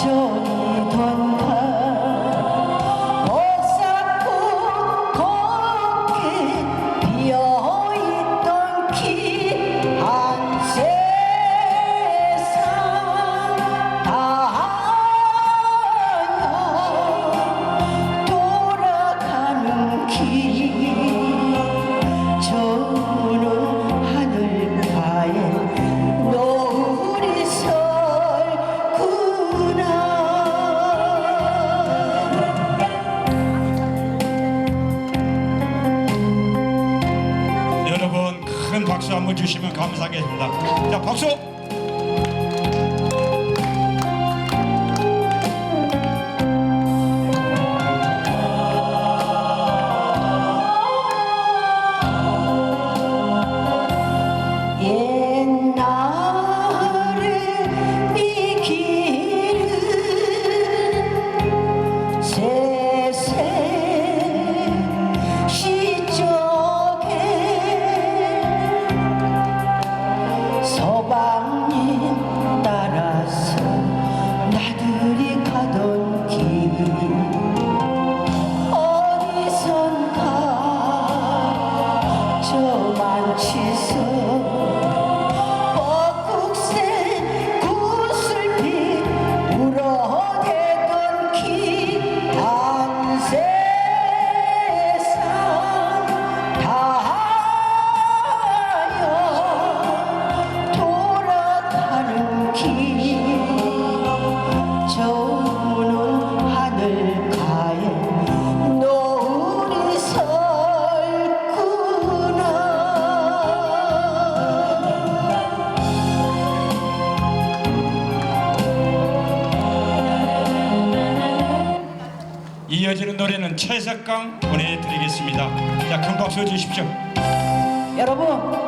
চোখ 박수 한번 주시면 감사하겠습니다. 자, 박수! 서방님 따라서 나들이 가던 길. 어디선가 저만치서 노래는 최석강 보내드리겠습니다. 자, 큰 박수 주십시오. 여러분.